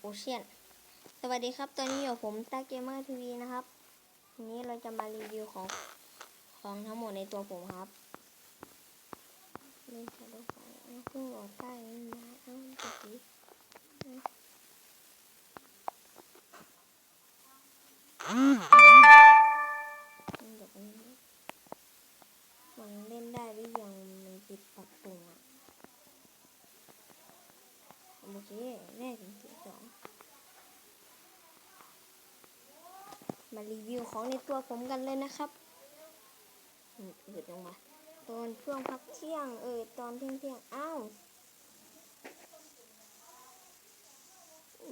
โอเชียน สวัสดีครับ ตอนนี้อยู่ผมตาเกมเมอร์ทีวีนะครับวันนี้เราจะมารีวิวของของทั้งหมดในตัวผมครับเล่นชาโดว์ไฟเอาเพิ่งโหลดได้นี่นะ โอเคแรกถึงที่สองมารีวิวของในตัวผมกันเลยนะครับอืมอืดลงมา ตอนช่วงพักเที่ยง เออตอนเที่ยงเที่ยงอ้าว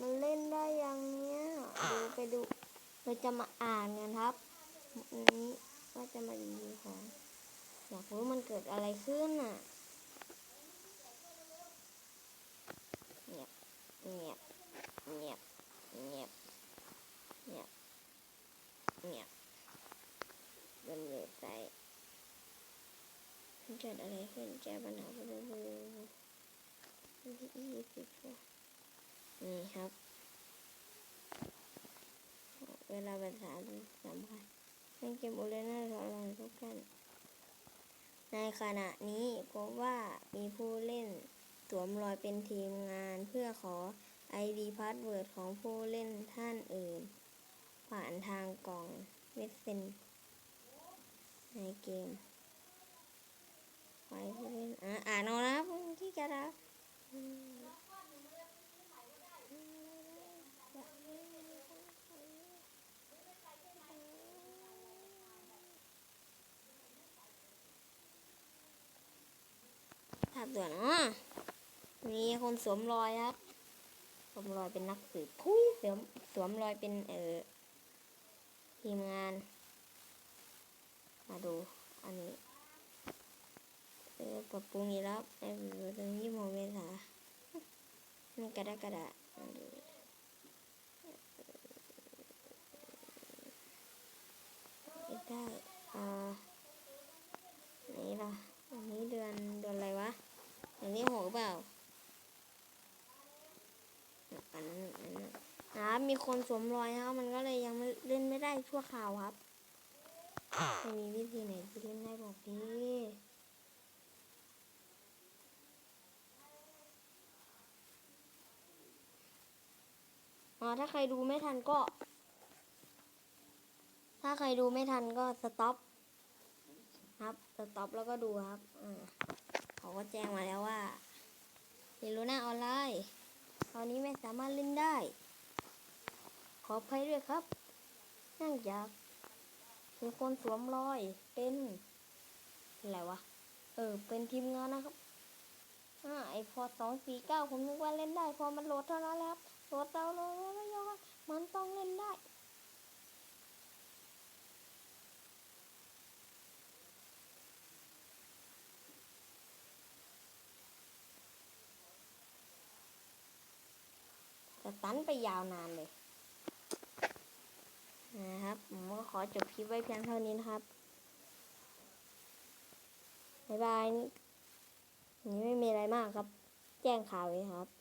มันเล่นได้ยังเนี้ยดูไปดู เราจะมาอ่านกันครับนนี้ว่าจะมารีวิวของ อยากรู้มันเกิดอะไรขึ้นอะเงียบเงียบเงียบ เงียบเงียบเนี่ยบนเว็บไซต์มันเกิดอะไรขึ้นแก้ปัญหาบนเว็บวันที่ยี่สิบนี่ครับ เวลาภาษาสำคัญเล่นเกมโอเลน่าทอรอนทุกท่านในขณะนี้พบว่ามีผู้เล่นสวมรอยเป็นทีมงานเพื่อขอ ID พาสเวิร์ดของผู้เล่นท่านอื่น ผ่านทางกล่องเมสเซนในเกมไว้ผู้เล่นอ่าอ่านเอานะครับที่จะรับภาพด่วนอ๋อมีคนสวมรอยครับ วมรอยเป็นนักสืบทุยสวมสวมรอยเป็นเออทีมงาน มาดูอันนี้เออปรับปรุงอีกแล้วไอ้ตรงยี่สิบหกเมษานี่กระดากระดาษมาดูไม่ได้อ่าไหนล่ะอันนี้เดือนเดือนอะไรวะอันนี้หกเปล่า อันนั้นอันนั้นนะครับมีคนสวมรอยครับมันก็เลยยังไม่เล่นไม่ได้ชั่วคราวครับไม่มีวิธีไหนที่เล่นได้บอกดีอ๋อถ้าใครดูไม่ทันก็ ถ้าใครดูไม่ทันก็สต็อปครับสต็อปแล้วก็ดูครับอ่าเขาก็แจ้งมาแล้วว่าเรียนรู้หน้าออนไลน์ ตอนนี้ไม่สามารถเล่นได้ ขออภัยด้วยครับ เนื่องจากมีคนสวมรอยเป็นอะไรวะ เออ เป็นทีมงานนะครับอ่าไอพอสองสี่เก้าผมนึกว่าเล่นได้ พอมันโหลดเท่านั้นแหละครับโหลดเราโหลดแล้วไม่ยอมมันต้องเล่นได้ จะตันไปยาวนานเลย นะครับผมก็ขอจบคลิปไว้เพียงเท่านี้นะครับ บ๊ายบายนี่ไม่มีอะไรมากครับ แจ้งข่าวเลยครับ